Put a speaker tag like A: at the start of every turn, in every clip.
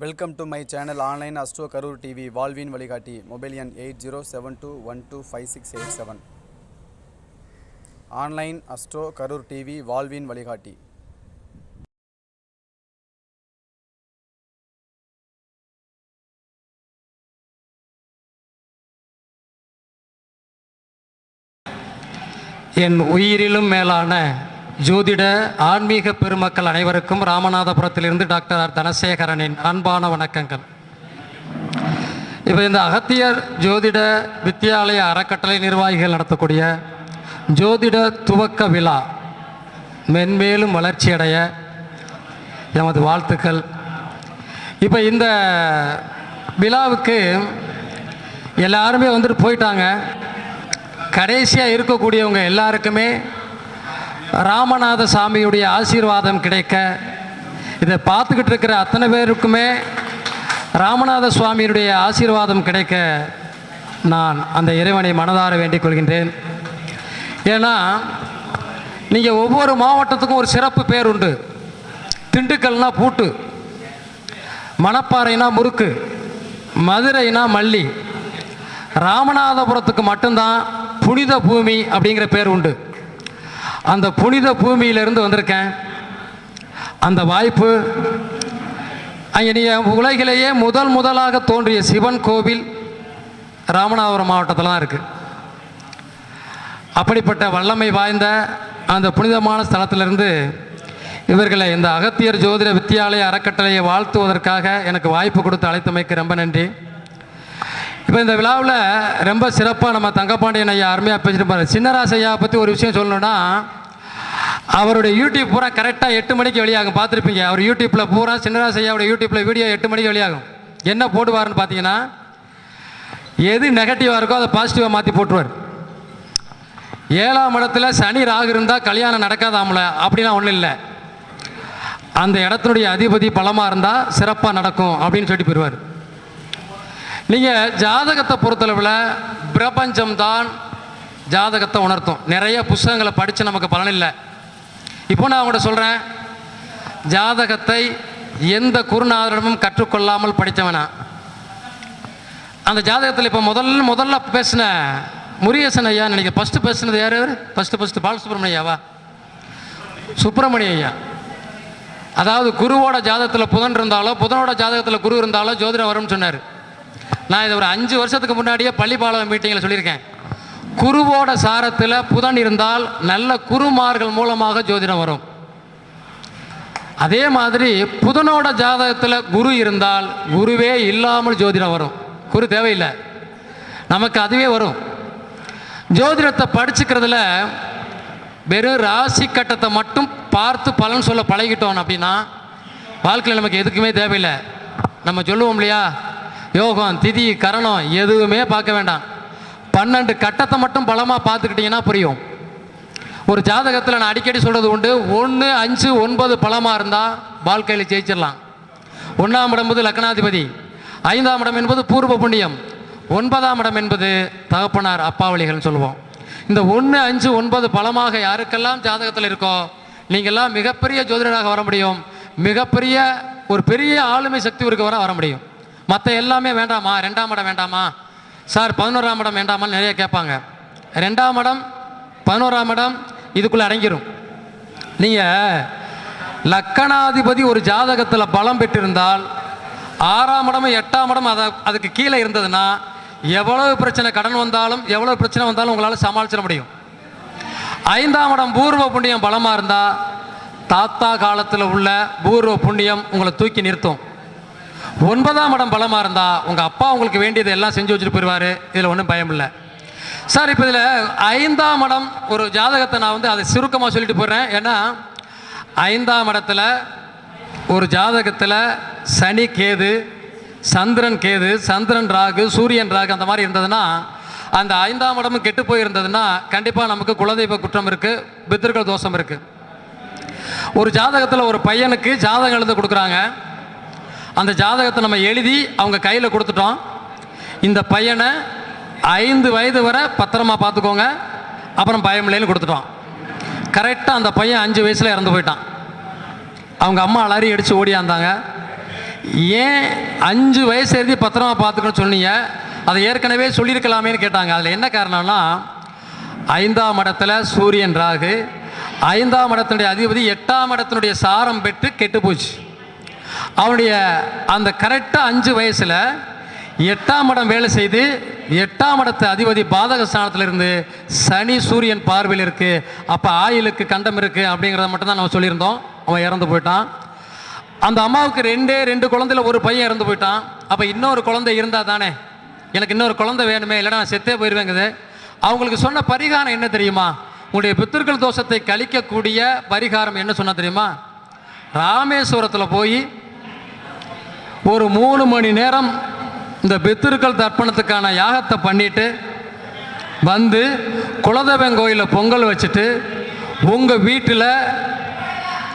A: Welcome to my channel online astro Karur TV வாழ்வின் வழிகாட்டி mobile எண் eight zero seven two one two five six eight seven online astro Karur TV வாழ்வின் வழிகாட்டி
B: என் உயிரிலும் மேலான ஜோதிட ஆன்மீக பெருமக்கள் அனைவருக்கும் ராமநாதபுரத்திலிருந்து டாக்டர் ஆர். தனசேகரனின் அன்பான வணக்கங்கள். இப்போ இந்த அகத்தியர் ஜோதிட வித்தியாலய அறக்கட்டளை நிர்வாகிகள் நடத்தக்கூடிய ஜோதிட துவக்க விழா மென்மேலும் வளர்ச்சியடைய எமது வாழ்த்துக்கள். இப்போ இந்த விழாவுக்கு எல்லாருமே வந்துட்டு போயிட்டாங்க. கடைசியாக இருக்கக்கூடியவங்க எல்லாருக்குமே ராமநாத சாமியுடைய ஆசீர்வாதம் கிடைக்க இதை பார்த்துக்கிட்டு இருக்கிற அத்தனை பேருக்குமே ராமநாத சுவாமியுடைய ஆசீர்வாதம் கிடைக்க நான் அந்த இறைவனை மனதார வேண்டிக் கொள்கின்றேன். ஏன்னா நீங்கள் ஒவ்வொரு மாவட்டத்துக்கும் ஒரு சிறப்பு பேர் உண்டு. திண்டுக்கல்னா பூட்டு மணப்பாறைனா முறுக்கு மதுரைனா மல்லி ராமநாதபுரத்துக்கு மட்டும்தான் புனித பூமி அப்படிங்கிற பேர் உண்டு. அந்த புனித பூமியிலிருந்து வந்திருக்கேன். அந்த வாய்ப்பு அங்கே உலகிலேயே முதல் முதலாக தோன்றிய சிவன் கோவில் ராமநாதபுரம் மாவட்டத்தில் தான் இருக்குது அப்படிப்பட்ட வல்லமை வாய்ந்த அந்த புனிதமான ஸ்தலத்திலிருந்து இவர்களை இந்த அகத்தியர் ஜோதிட வித்தியாலய அறக்கட்டளையை வாழ்த்துவதற்காக எனக்கு வாய்ப்பு கொடுத்து அழைத்தமைக்கு ரொம்ப நன்றி. இப்போ இந்த விழாவில் ரொம்ப சிறப்பாக நம்ம தங்கப்பாண்டியன் ஐயா அருமையாக பேசிட்டு சின்னராசு ஐயா பற்றி ஒரு விஷயம் சொல்லணும்னா அவருடைய யூடியூப் பூரா கரெக்டாக எட்டு மணிக்கு வெளியாகும். பார்த்துருப்பீங்க. அவர் யூடியூப்பில் பூரா சின்னராசு ஐயாவோட யூடியூப்பில் வீடியோ எட்டு மணிக்கு வெளியாகும். என்ன போடுவார்னு பார்த்தீங்கன்னா எது நெகட்டிவாக இருக்கோ அதை பாசிட்டிவாக மாற்றி போட்டுருவார். ஏழாம் இடத்துல சனி ராகு இருந்தால் கல்யாணம் நடக்காதாமல அப்படிலாம் ஒன்றும் இல்லை. அந்த இடத்தினுடைய அதிபதி பலமாக இருந்தால் சிறப்பாக நடக்கும் அப்படின்னு சொல்லி போயிடுவார். நீங்கள் ஜாதகத்தை பொறுத்தளவில் பிரபஞ்சம்தான் ஜாதகத்தை உணர்த்தும். நிறைய புஸ்தகங்களை படித்து நமக்கு பலன் இல்லை. இப்போ நான் உங்கள்கிட்ட சொல்கிறேன் ஜாதகத்தை எந்த குருநாதரிடமும் கற்றுக்கொள்ளாமல் படித்தவனா? அந்த ஜாதகத்தில் இப்போ முதல்ல முதல்ல பேசின முரியசன் ஐயா நினைக்கிறேன். ஃபஸ்ட்டு பேசுனது யார் ஃபஸ்ட்டு ஃபஸ்ட்டு பாலசுப்ரமணிய ஐயாவா? சுப்பிரமணிய ஐயா. அதாவது குருவோட ஜாதகத்தில் புதன் இருந்தாலோ புதனோட ஜாதகத்தில் குரு இருந்தாலோ ஜோதிடம் வரும்னு சொன்னார். நான் இதை ஒரு அஞ்சு வருஷத்துக்கு முன்னாடியே பள்ளிப்பாளையம் மீட்டிங்கில் சொல்லியிருக்கேன். குருவோட சாரத்தில் புதன் இருந்தால் நல்ல குருமார்கள் மூலமாக ஜோதிடம் வரும். அதே மாதிரி புதனோட ஜாதகத்தில் குரு இருந்தால் குருவே இல்லாமல் ஜோதிடம் வரும். குரு தேவையில்லை. நமக்கு அதுவே வரும். ஜோதிடத்தை படிச்சுக்கிறதுல வெறும் ராசி கட்டத்தை மட்டும் பார்த்து பலன் சொல்ல பழகிட்டோம் அப்படின்னா வாழ்க்கையில் நமக்கு எதுக்குமே தேவையில்லை. நம்ம சொல்லுவோம் இல்லையா? யோகம் திதி கரணம் எதுவுமே பார்க்க வேண்டாம். பன்னெண்டு கட்டத்தை மட்டும் பலமாக பார்த்துக்கிட்டிங்கன்னா புரியும். ஒரு ஜாதகத்தில் நான் அடிக்கடி சொல்கிறது உண்டு ஒன்று அஞ்சு ஒன்பது பலமாக இருந்தால் வாழ்க்கையில் ஜெயிச்சிடலாம். ஒன்றாம் இடம் என்பது லக்னாதிபதி ஐந்தாம் இடம் என்பது பூர்வ புண்ணியம் ஒன்பதாம் இடம் என்பது தகப்பனார் அப்பாவளிகள்னு சொல்லுவோம். இந்த ஒன்று அஞ்சு ஒன்பது பலமாக யாருக்கெல்லாம் ஜாதகத்தில் இருக்கோ நீங்கள்லாம் மிகப்பெரிய ஜோதிடராக வர முடியும். மிகப்பெரிய ஒரு பெரிய ஆளுமை சக்தி இருக்க வர வர முடியும். மற்ற எல்லாமே வேண்டாமா? ரெண்டாம் இடம் வேண்டாமா? சார் பதினோராம் இடம் வேண்டாமான்னு நிறைய கேட்பாங்க. ரெண்டாம் இடம் பதினோராம் இடம் இதுக்குள்ளே அடங்கிரும். நீங்கள் லக்கணாதிபதி ஒரு ஜாதகத்தில் பலம் பெற்றிருந்தால் ஆறாம் இடமும் எட்டாம் இடம் அதை அதுக்கு கீழே இருந்ததுன்னா எவ்வளவு பிரச்சனை கடன் வந்தாலும் எவ்வளவு பிரச்சனை வந்தாலும் உங்களால் சமாளிச்சிட முடியும். ஐந்தாம் இடம் பூர்வ புண்ணியம் பலமாக இருந்தால் தாத்தா காலத்தில் உள்ள பூர்வ புண்ணியம் உங்களை தூக்கி நிறுத்தும். ஒன்பதாம் இடம் பலமாக இருந்தால் உங்கள் அப்பா உங்களுக்கு வேண்டியதை எல்லாம் செஞ்சு வச்சுட்டு போயிடுவார் இதில் ஒன்றும் பயம் இல்லை. சார் இப்போ இதில் ஐந்தாம் இடம் ஒரு ஜாதகத்தை நான் வந்து அதை சுருக்கமாக சொல்லிட்டு போகிறேன் ஏன்னா ஐந்தாம் இடத்துல ஒரு ஜாதகத்தில் சனி கேது சந்திரன் கேது சந்திரன் ராகு சூரியன் ராகு அந்த மாதிரி இருந்ததுன்னா அந்த ஐந்தாம் இடமும் கெட்டு போயிருந்ததுன்னா கண்டிப்பாக நமக்கு குலதெய்வ குற்றம் இருக்குது பித்திருக்கள் தோஷம் இருக்குது ஒரு ஜாதகத்தில் ஒரு பையனுக்கு ஜாதகம் எழுந்து கொடுக்குறாங்க. அந்த ஜாதகத்தை நம்ம எழுதி அவங்க கையில் கொடுத்துட்டோம். இந்த பையனை ஐந்து வயது வரை பத்திரமா பார்த்துக்கோங்க. அப்புறம் பயமில்லைன்னு கொடுத்துட்டோம். கரெக்டாக அந்த பையன் அஞ்சு வயசில் இறந்து போயிட்டான். அவங்க அம்மா அலறி அடித்து ஓடியாந்தாங்க ஏன் அஞ்சு வயசு எழுதி பத்திரமா பார்த்துக்கணும்னு சொன்னீங்க? அதை ஏற்கனவே சொல்லியிருக்கலாமேன்னு கேட்டாங்க. அதில் என்ன காரணம்னா ஐந்தாம் இடத்துல சூரியன் ராகு ஐந்தாம் இடத்தினுடைய அதிபதி எட்டாம் இடத்தினுடைய சாரம் பெற்று கெட்டு போச்சு. அவனுடைய அந்த கரெக்டாக அஞ்சு வயசில் எட்டாம் இடம் வேலை செய்து எட்டாம் இடத்து அதிபதி பாதக ஸ்தானத்தில் இருந்து சனி சூரியன் பார்வையில் இருக்குது அப்போ ஆயிலுக்கு கண்டம் இருக்குது அப்படிங்கிறத மட்டும்தான் நம்ம சொல்லியிருந்தோம். அவன் இறந்து போயிட்டான். அந்த அம்மாவுக்கு ரெண்டே ரெண்டு குழந்தையில ஒரு பையன் இறந்து போயிட்டான். அப்போ இன்னொரு குழந்தை இருந்தால் தானே? எனக்கு இன்னொரு குழந்தை வேணுமே இல்லைன்னா நான் செத்தே போயிடுவேங்குது அவங்களுக்கு சொன்ன பரிகாரம் என்ன தெரியுமா? உங்களுடைய பித்திருக்கள் தோஷத்தை கழிக்கக்கூடிய பரிகாரம் என்ன சொன்னால் தெரியுமா? ராமேஸ்வரத்தில் போய் ஒரு மூணு மணி நேரம் இந்த பித்திருக்கள் தர்ப்பணத்துக்கான யாகத்தை பண்ணிட்டு வந்து குலதெய்வம் கோயிலில் பொங்கல் வச்சுட்டு உங்கள் வீட்டில்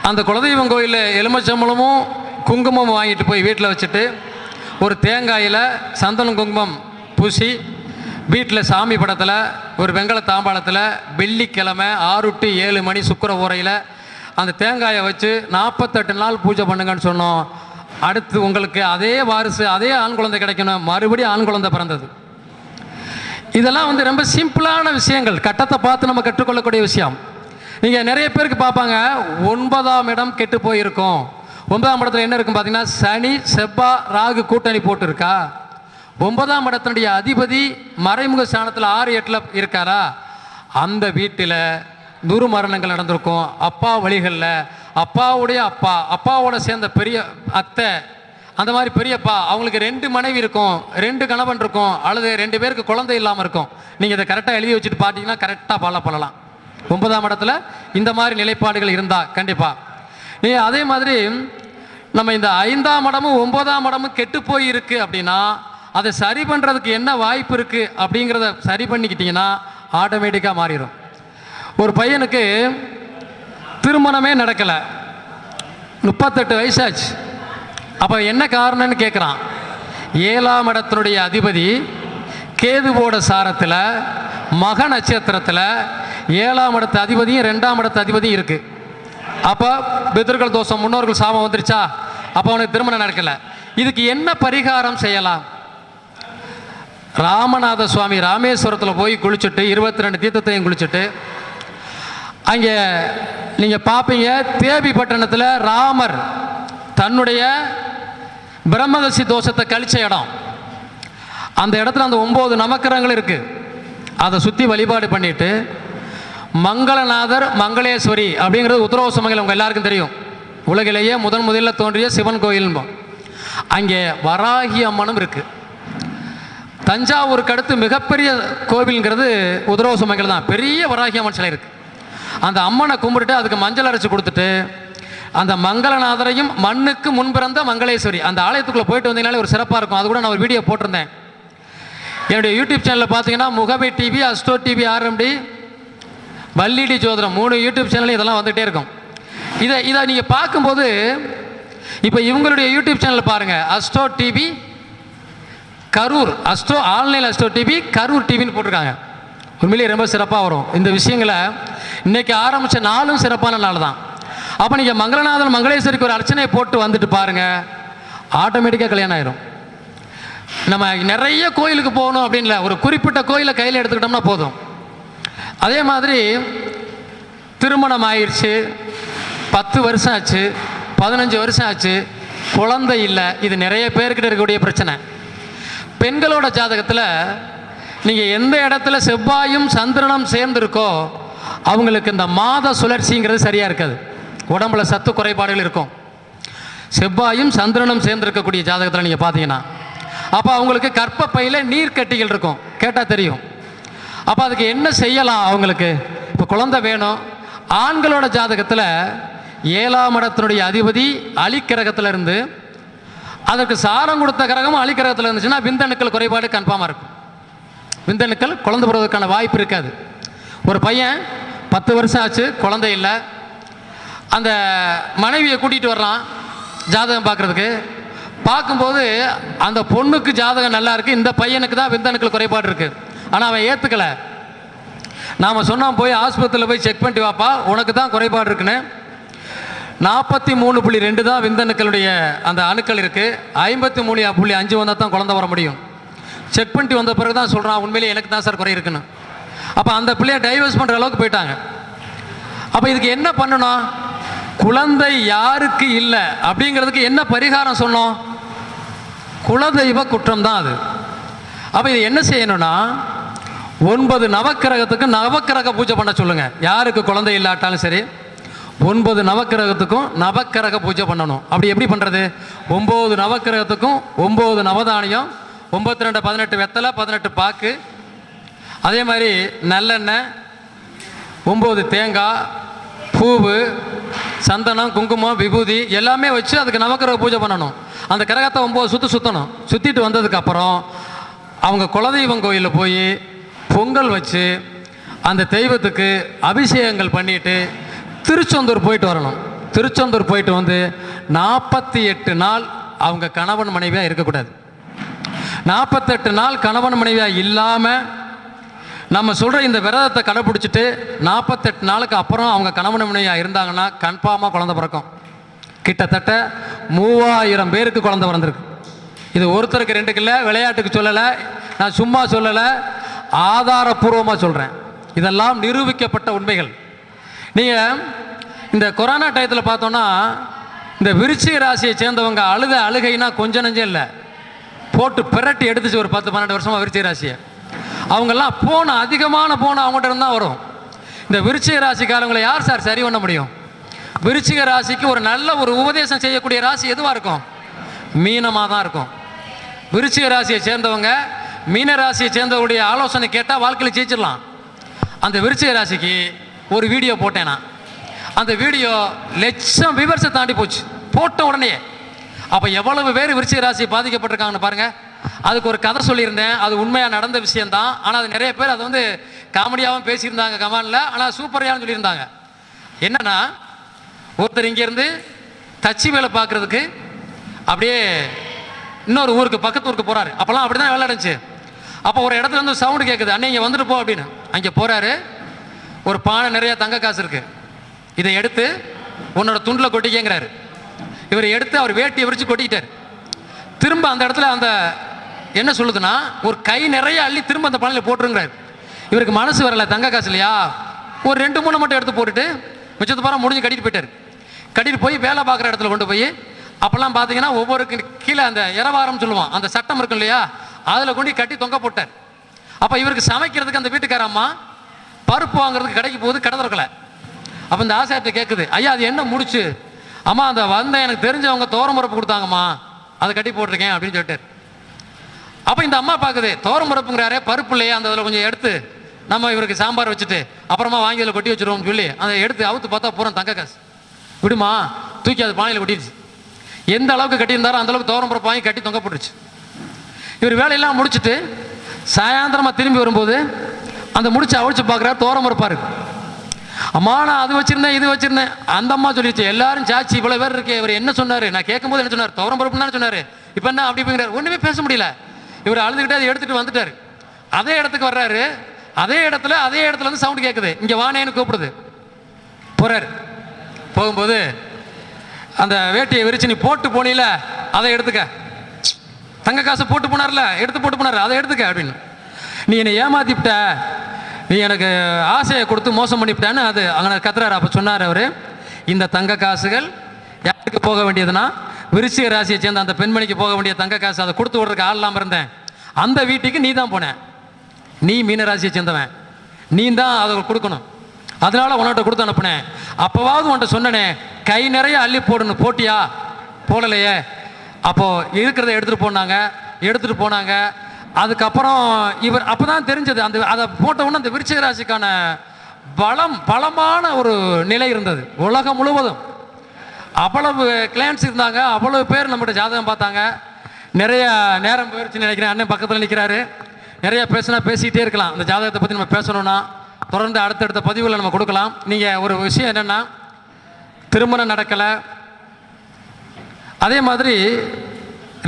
B: அந்த குலதெய்வம் கோயிலில் எலுமிச்சம்பழமும் குங்குமம் வாங்கிட்டு போய் வீட்டில் வச்சுட்டு ஒரு தேங்காயில் சந்தனம் குங்குமம் பூசி வீட்டில் சாமி படத்தில் ஒரு வெங்கல தாம்பாளத்தில் வெள்ளிக்கிழமை ஆறு டு ஏழு மணி சுக்கர உரையில் அந்த தேங்காயை வச்சு நாற்பத்தெட்டு நாள் பூஜை பண்ணுங்கன்னு சொன்னோம். அடுத்து உங்களுக்கு அதே வாரிசு அதே ஆண் குழந்தை கிடைக்கணும். மறுபடியும் ஆண் குழந்தை பிறந்தது. இதெல்லாம் வந்து ரொம்ப சிம்பிளான விஷயங்கள். கட்டத்தை பார்த்து நம்ம கற்றுக்கொள்ளக்கூடிய விஷயம். நீங்கள் நிறைய பேருக்கு பார்ப்பாங்க ஒன்பதாம் இடம் கெட்டு போயிருக்கும். ஒன்பதாம் இடத்துல என்ன இருக்கும் பார்த்தீங்கன்னா சனி செவ்வா ராகு கூட்டணி போட்டிருக்கா? ஒன்பதாம் இடத்தினுடைய அதிபதி மறைமுக ஸ்தானத்தில் ஆறு எட்டில் இருக்காரா? அந்த வீட்டில் துருமரணங்கள் நடந்திருக்கும். அப்பா வழிகளில் அப்பாவுடைய அப்பா அப்பாவோட சேர்ந்த பெரிய அத்தை அந்த மாதிரி பெரியப்பா அவங்களுக்கு ரெண்டு மனைவி இருக்கும் ரெண்டு கணவன் இருக்கும் அல்லது ரெண்டு பேருக்கு குழந்தை இல்லாமல் இருக்கும். நீங்கள் இதை கரெக்டாக எழுதி வச்சுட்டு பார்த்தீங்கன்னா கரெக்டாக பால பண்ணலாம். ஒன்பதாம் இடத்துல இந்த மாதிரி நிலைப்பாடுகள் இருந்தால் கண்டிப்பாக நீ அதே மாதிரி நம்ம இந்த ஐந்தாம் இடமும் ஒன்பதாம் இடமும் கெட்டு போய் இருக்கு அப்படின்னா அதை சரி பண்ணுறதுக்கு என்ன வாய்ப்பு இருக்குது அப்படிங்கிறத சரி பண்ணிக்கிட்டிங்கன்னா ஆட்டோமேட்டிக்காக மாறிடும் ஒரு பையனுக்கு திருமணமே நடக்கலை. முப்பத்தெட்டு வயசாச்சு. அப்போ என்ன காரணம்னு கேட்குறான் ஏழாம் இடத்தினுடைய அதிபதி கேதுவோட சாரத்தில் மக நட்சத்திரத்தில் ஏழாம் இடத்து அதிபதியும் ரெண்டாம் இடத்து அதிபதியும் இருக்குது அப்போ பிதர்கள் தோஷம் முன்னோர்கள் சாபம் வந்துருச்சா? அப்போ அவனுக்கு திருமணம் நடக்கலை. இதுக்கு என்ன பரிகாரம் செய்யலாம்? ராமநாத சுவாமி ராமேஸ்வரத்தில் போய் குளிச்சுட்டு இருபத்தி ரெண்டு தீர்த்தத்தையும் குளிச்சுட்டு அங்கே நீங்கள் பார்ப்பீங்க தேவி பட்டணத்தில் ராமர் தன்னுடைய பிரம்மதசி தோஷத்தை கழிச்ச இடம். அந்த இடத்துல அந்த ஒம்பது நமக்கரங்கள் இருக்குது அதை சுற்றி வழிபாடு பண்ணிட்டு மங்களநாதர் மங்களேஸ்வரி அப்படிங்கிறது உத்தரவு சமங்கலம் உங்கள் எல்லாருக்கும் தெரியும். உலகிலேயே முதன் முதலில் தோன்றிய சிவன் கோயில்போம் அங்கே வராகி அம்மனும் இருக்குது தஞ்சாவூருக்கு அடுத்து மிகப்பெரிய கோவில்ங்கிறது உதரவ சுமைகள் தான். பெரிய வராகி அம்மன் சிலை இருக்குது அந்த அம்மனை கும்பிட்டுட்டு அதுக்கு மஞ்சள் அரைச்சி கொடுத்துட்டு அந்த மங்களநாதரையும் மண்ணுக்கு முன்பிறந்த மங்களேஸ்வரி. அந்த ஆலயத்துக்குள்ளே போயிட்டு வந்தீங்கனாலே ஒரு சிறப்பாக இருக்கும். அது கூட நான் ஒரு வீடியோ போட்டிருந்தேன். என்னுடைய யூடியூப் சேனலில் பார்த்தீங்கன்னா முகபை டிவி அஸ்டோ டிவி ஆர்எம்டி வள்ளிடி ஜோதிடம் மூணு யூடியூப் சேனல் இதெல்லாம் வந்துகிட்டே இருக்கும். இதை இதை நீங்கள் பார்க்கும்போது இப்போ இவங்களுடைய யூடியூப் சேனல் பாருங்கள் astro TV Karur. Astro online astro TV Karur டிவின்னு போட்டிருக்காங்க. உண்மையிலேயே ரொம்ப சிறப்பாக வரும். இந்த விஷயங்களை இன்னைக்கு ஆரம்பித்த நாளும் சிறப்பான நாள் தான். அப்போ நீங்கள் மங்களநாதன் மங்களேஸ்வரிக்கு ஒரு அர்ச்சனையை போட்டு வந்துட்டு பாருங்கள் ஆட்டோமேட்டிக்காக கல்யாணம் ஆயிரும். நம்ம நிறைய கோயிலுக்கு போகணும் அப்படின்ல ஒரு குறிப்பிட்ட கோயிலை கையில் எடுத்துக்கிட்டோம்னா போதும். அதே மாதிரி திருமணம் ஆயிடுச்சு பத்து வருஷம் ஆச்சு பதினஞ்சு வருஷம் ஆச்சு குழந்தை இல்லை இது நிறைய பேர்கிட்ட இருக்கக்கூடிய பிரச்சனை. பெண்களோட ஜாதகத்தில் நீங்கள் எந்த இடத்துல செவ்வாயும் சந்திரனும் சேர்ந்துருக்கோ அவங்களுக்கு இந்த மாத சுழற்சிங்கிறது சரியாக இருக்காது. உடம்புல சத்து குறைபாடுகள் இருக்கும். செவ்வாயும் சந்திரனும் சேர்ந்திருக்கக்கூடிய ஜாதகத்தில் நீங்கள் பார்த்தீங்கன்னா அப்போ அவங்களுக்கு கற்பப்பையில் நீர் கட்டிகள் இருக்கும். கேட்டால் தெரியும். அப்போ அதுக்கு என்ன செய்யலாம் அவங்களுக்கு? இப்போ குழந்தை வேணும். ஆண்களோட ஜாதகத்தில் ஏழாம் இடத்தினுடைய அதிபதி அலிக்கிரகத்தில் இருந்து அதற்கு சாரம் கொடுத்த கிரகம் அலிக்கிரகத்தில் இருந்துச்சுன்னா விந்தணுக்கள் குறைபாடு கன்ஃபார்மாக இருக்கும். விந்தணுக்கள் குழந்தை பெறுவதற்கான வாய்ப்பு இருக்காது. ஒரு பையன் பத்து வருஷம் ஆச்சு குழந்தை இல்லை. அந்த மனைவியை கூட்டிகிட்டு வர்றான் ஜாதகம் பார்க்குறதுக்கு. பார்க்கும்போது அந்த பொண்ணுக்கு ஜாதகம் நல்லா இருக்குது இந்த பையனுக்கு தான் விந்தணுக்கள் குறைபாடு இருக்குது ஆனால் அவன் ஏற்றுக்கலை நாம் சொன்னால் போய் ஆஸ்பத்திரியில் போய் செக் பண்ணிட்டு வாப்பா உனக்கு தான் குறைபாடு இருக்குன்னு. நாற்பத்தி மூணு புள்ளி ரெண்டு தான் விந்தணுக்களுடைய அந்த அணுக்கள் இருக்குது ஐம்பத்தி மூணு புள்ளி அஞ்சு வந்தால் தான் குழந்தை வர முடியும். செக் பண்ணிட்டு வந்த பிறகு தான் சொல்கிறான் உண்மையிலேயே எனக்கு தான் சார் குறை இருக்குன்னு. அப்போ அந்த பிள்ளைய டைவர்ஸ் பண்ணுற அளவுக்கு போயிட்டாங்க. அப்போ இதுக்கு என்ன பண்ணணும்? குழந்தை யாருக்கு இல்லை? அப்படிங்கிறதுக்கு என்ன பரிகாரம் சொன்னோம் குலதெய்வ குற்றம் தான் அது. அப்போ இது என்ன செய்யணும்னா ஒன்பது நவக்கிரகத்துக்கு நவக்கிரக பூஜை பண்ண சொல்லுங்கள் யாருக்கு குழந்தை இல்லாட்டாலும் சரி ஒன்பது நவக்கிரகத்துக்கும் நவக்கிரக பூஜை பண்ணணும். அப்படி எப்படி பண்ணுறது ஒம்பது நவக்கிரகத்துக்கும் ஒம்பது நவதானியம் ஒம்பத்தி ரெண்டு பதினெட்டு வெத்தலை பதினெட்டு பாக்கு அதே மாதிரி நல்லெண்ணெய் ஒம்பது தேங்காய் பூவு சந்தனம் குங்குமம் விபூதி எல்லாமே வச்சு அதுக்கு நவக்கிரக பூஜை பண்ணணும். அந்த கிரகத்தை ஒம்பது சுற்று சுற்றணும் சுற்றிட்டு வந்ததுக்கப்புறம் அவங்க குலதெய்வம் கோயிலில் போய் பொங்கல் வச்சு அந்த தெய்வத்துக்கு அபிஷேகங்கள் பண்ணிட்டு திருச்செந்தூர் போயிட்டு வரணும். திருச்செந்தூர் போயிட்டு வந்து நாற்பத்தி எட்டு நாள் அவங்க கணவன் மனைவியாக இருக்கக்கூடாது. நாற்பத்தெட்டு நாள் கணவன் மனைவியாக இல்லாமல் நம்ம சொல்கிற இந்த விரதத்தை கடைப்பிடிச்சிட்டு நாற்பத்தெட்டு நாளுக்கு அப்புறம் அவங்க கணவன் மனைவியாக இருந்தாங்கன்னா கன்ஃபார்மாக குழந்த பிறக்கும். கிட்டத்தட்ட மூவாயிரம் பேருக்கு குழந்த பிறந்திருக்கு. இது ஒருத்தருக்கு ரெண்டுக்கு இல்லை விளையாட்டுக்கு சொல்லலை நான் சும்மா சொல்லலை ஆதாரப்பூர்வமாக சொல்கிறேன் இதெல்லாம் நிரூபிக்கப்பட்ட உண்மைகள். நீங்கள் இந்த கொரோனா டயத்தில் பார்த்தோன்னா இந்த விருச்சிக ராசியை சேர்ந்தவங்க அழுத அழுகைனா கொஞ்சம் நஞ்சம் இல்லை. போட்டு பிரட்டி எடுத்துச்சு ஒரு பத்து பன்னெண்டு வருஷமாக விருச்சிக ராசியை. அவங்கெல்லாம் போன அதிகமான போன அவங்ககிட்ட இருந்து தான் வரும். இந்த விருச்சிக ராசிக்காரங்களை யார் சார் சரி பண்ண முடியும்? விருச்சிக ராசிக்கு ஒரு நல்ல ஒரு உபதேசம் செய்யக்கூடிய ராசி எதுவாக இருக்கும்? மீனமாக தான் இருக்கும். விருச்சிக ராசியை சேர்ந்தவங்க மீன ராசியை சேர்ந்தவருடைய ஆலோசனை கேட்டால் வாழ்க்கையில் ஜெயிச்சிடலாம். அந்த விருச்சிக ராசிக்கு ஒரு வீடியோ போட்டேன் நான். அந்த வீடியோ லட்சம் விவர்ஸை தாண்டி போச்சு. போட்ட உடனே அப்போ எவ்வளவு பேர் விருச்சிக ராசி பாதிக்கப்பட்டிருக்காங்கன்னு பாருங்கள் அதுக்கு ஒரு கதை சொல்லியிருந்தேன். அது உண்மையாக நடந்த விஷயம்தான். ஆனால் அது நிறைய பேர் அதை வந்து காமெடியாகவும் பேசியிருந்தாங்க கமானில். ஆனால் சூப்பரையான்னு சொல்லியிருந்தாங்க. என்னன்னா ஒருத்தர் இங்கேருந்து தச்சு வேலை பார்க்குறதுக்கு அப்படியே இன்னொரு ஊருக்கு பக்கத்து ஊருக்கு போகிறாரு அப்போல்லாம் அப்படி தான் வேலை நடந்துச்சு. அப்போ ஒரு இடத்துல இருந்து சவுண்டு கேட்குது அண்ணே இங்கே வந்துட்டு போ அப்படின்னு. அங்கே போகிறாரு ஒரு பானை நிறைய தங்க காசு இருக்குது இதை எடுத்து உன்னோட துண்டில் கொட்டிக்கேங்கிறாரு. இவர் எடுத்து அவர் வேட்டியை விரிச்சு கொட்டிக்கிட்டார். திரும்ப அந்த இடத்துல அந்த என்ன சொல்லுதுன்னா ஒரு கை நிறைய அள்ளி திரும்ப அந்த பணத்தில் போட்டுருங்கிறார். இவருக்கு மனசு வரல தங்க காசு இல்லையா? ஒரு ரெண்டு மூணு மட்டும் எடுத்து போட்டுட்டு மிச்சத்து பாரம் முடிஞ்சு கட்டிட்டு போயிட்டாரு. கட்டிட்டு போய் வேலை பார்க்குற இடத்துல கொண்டு போய் அப்போல்லாம் பார்த்தீங்கன்னா ஒவ்வொரு கி- கீழே அந்த இரவாரம் சொல்லுவான் அந்த சட்டம் இருக்கும் இல்லையா? அதில் கொண்டு கட்டி தொங்க போட்டார். அப்போ இவருக்கு சமைக்கிறதுக்கு அந்த வீட்டுக்கார அம்மா பருப்பு வாங்குறதுக்கு கடைக்கு போகுது கடை அப்போ இந்த ஆசாயத்தை கேட்குது ஐயா அது என்ன முடிச்சு? அம்மா அந்த வந்த எனக்கு தெரிஞ்சவங்க தோரம் பருப்பு கொடுத்தாங்கம்மா அதை கட்டி போட்டிருக்கேன் அப்படின்னு சொல்லிட்டார். அப்போ இந்த அம்மா பார்க்குது தோரம் பருப்புங்கிறாரே பருப்பு இல்லையா அந்த அதில் கொஞ்சம் எடுத்து நம்ம இவருக்கு சாம்பார் வச்சுட்டு அப்புறமா வாங்கி அதில் கொட்டி வச்சுருவோம்னு சொல்லி அதை எடுத்து அவுத்து பார்த்தா பூரா தங்க காசு. விடுமா தூக்கி அது பானையில் கொட்டிடுச்சு. எந்த அளவுக்கு கட்டியிருந்தாரோ அந்தளவுக்கு தோரம் பருப்பு வாங்கி கட்டி தொங்க போட்டுருச்சு. இவர் வேலையெல்லாம் முடிச்சுட்டு சாயந்தரமாக திரும்பி வரும்போது அந்த முடிச்சு அவிழ்ச்சி பார்க்குறாரு தோரம் பருப்பாரு அம்மா நான் அது வச்சுருந்தேன் இது வச்சிருந்தேன். அந்த அம்மா சொல்லிடுச்சு எல்லாரும் சாச்சி இவ்வளோ பேர் இருக்கு இவர் என்ன சொன்னார்? நான் கேட்கும்போது என்ன சொன்னார்? தோரம் பருப்புன்னு சொன்னார். இப்போ என்ன அப்படி ஒன்றுமே பேச முடியல. இவர் அழுதுகிட்டே அதை எடுத்துகிட்டு வந்துட்டார். அதே இடத்துக்கு வர்றாரு. அதே இடத்துல அதே இடத்துல வந்து சவுண்டு கேட்குது இங்கே வானேன்னு கூப்பிடுது. போகிறார் போகும்போது அந்த வேட்டியை விரிச்சு நீ போட்டு போனீல அதை எடுத்துக்க. தங்க காசு போட்டு போனார்ல எடுத்து போட்டு போனார். அதை எடுத்துக்க அப்படின்னு. நீ என்னை ஏமாத்திவிட்ட நீ எனக்கு ஆசையை கொடுத்து மோசம் பண்ணிவிட்டேன்னு அது அங்கே கத்துறாரு. அப்போ சொன்னார் அவர் இந்த தங்க காசுகள் யாருக்கு போக வேண்டியதுன்னா விருச்சிக ராசியை சேர்ந்த அந்த பெண்மணிக்கு போக வேண்டிய தங்க காசு அதை கொடுத்து விடுறதுக்கு ஆள் இல்லாமல் இருந்தேன். அந்த வீட்டுக்கு நீ தான் போனேன். நீ மீனராசியை சேர்ந்தவன். நீ தான் அதை கொடுக்கணும். அதனால உன்கிட்ட கொடுத்து அனுப்புனேன். அப்போவாவது உன்கிட்ட சொன்னனே கை நிறைய அள்ளி போடணும் போட்டியா? போடலையே. அப்போது இருக்கிறத எடுத்துகிட்டு போனாங்க. எடுத்துகிட்டு போனாங்க. அதுக்கப்புறம் இவர் அப்பதான் தெரிஞ்சது அந்த அதை போட்ட உடனே அந்த விருச்சிக ராசிக்கான பலம் பலமான ஒரு நிலை இருந்தது. உலகம் முழுவதும். அவ்வளவு கிளைண்ட்ஸ் இருந்தாங்க. அவ்வளவு பேர் நம்மகிட்ட ஜாதகம் பார்த்தாங்க. நிறைய நேரம் போயிடுச்சுன்னு நினைக்கிறேன். அண்ணன் பக்கத்தில் நிற்கிறாரு நிறைய பேசினா பேசிக்கிட்டே இருக்கலாம். அந்த ஜாதகத்தை பற்றி நம்ம பேசணும்னா தொடர்ந்து அடுத்தடுத்த பதிவுகளை நம்ம கொடுக்கலாம். நீங்கள் ஒரு விஷயம் என்னென்னா திருமணம் நடக்கலை. அதே மாதிரி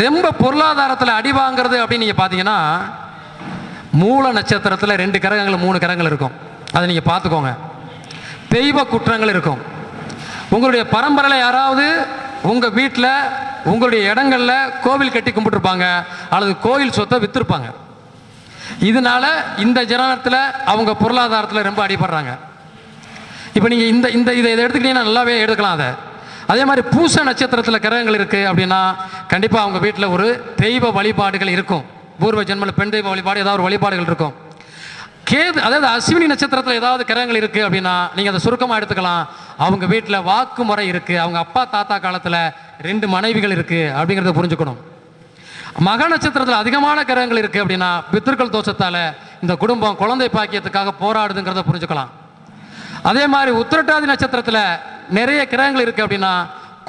B: ரொம்ப பொருளாதாரத்தில் அடி வாங்குறது அப்படின்னு நீங்கள் பார்த்தீங்கன்னா மூல நட்சத்திரத்தில் ரெண்டு கிரகங்கள் மூணு கிரகங்கள் இருக்கும். அதை நீங்கள் பார்த்துக்கோங்க. தெய்வ குற்றங்கள் இருக்கும். உங்களுடைய பரம்பரையில் யாராவது உங்கள் வீட்டில் உங்களுடைய இடங்களில் கோவில் கட்டி கும்பிட்டுருப்பாங்க அல்லது கோயில் சொத்தை விற்றுருப்பாங்க இதனால இந்த ஜனத்தில் அவங்க பொருளாதாரத்தில் ரொம்ப அடிபடுறாங்க. இப்போ நீங்கள் இந்த இந்த இதை இதை எடுத்துக்கிட்டீங்கன்னா நல்லாவே எடுக்கலாம் அதை. அதே மாதிரி பூச நட்சத்திரத்தில் கிரகங்கள் இருக்குது அப்படின்னா கண்டிப்பாக அவங்க வீட்டில் ஒரு தெய்வ வழிபாடுகள் இருக்கும். பூர்வ ஜென்மல பெண் தெய்வ வழிபாடு ஏதாவது ஒரு வழிபாடுகள் இருக்கும். கேது அதாவது அஸ்வினி நட்சத்திரத்தில் ஏதாவது கிரகங்கள் இருக்குது அப்படின்னா நீங்கள் அதை சுருக்கமாக எடுத்துக்கலாம். அவங்க வீட்டில் வாக்கு முறை இருக்குது அவங்க அப்பா தாத்தா காலத்தில் ரெண்டு மனைவிகள் இருக்குது அப்படிங்கிறத புரிஞ்சுக்கணும். மக நட்சத்திரத்தில் அதிகமான கிரகங்கள் இருக்குது அப்படின்னா பித்திருக்கள் தோஷத்தால் இந்த குடும்பம் குழந்தை பாக்கியத்துக்காக போராடுதுங்கிறத புரிஞ்சுக்கலாம். அதே மாதிரி உத்திரட்டாதி நட்சத்திரத்தில் நிறைய கிரகங்கள் இருக்குது அப்படின்னா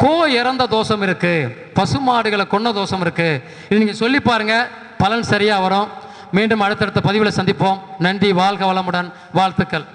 B: கோ இறந்த தோஷம் இருக்குது பசுமாடுகளை கொன்ன தோஷம் இருக்குது இது நீங்கள் சொல்லி பாருங்க. பலன் சரியாக வரும். மீண்டும் அடுத்தடுத்த பதிவில் சந்திப்போம். நன்றி வாழ்க வளமுடன் வாழ்த்துக்கள்.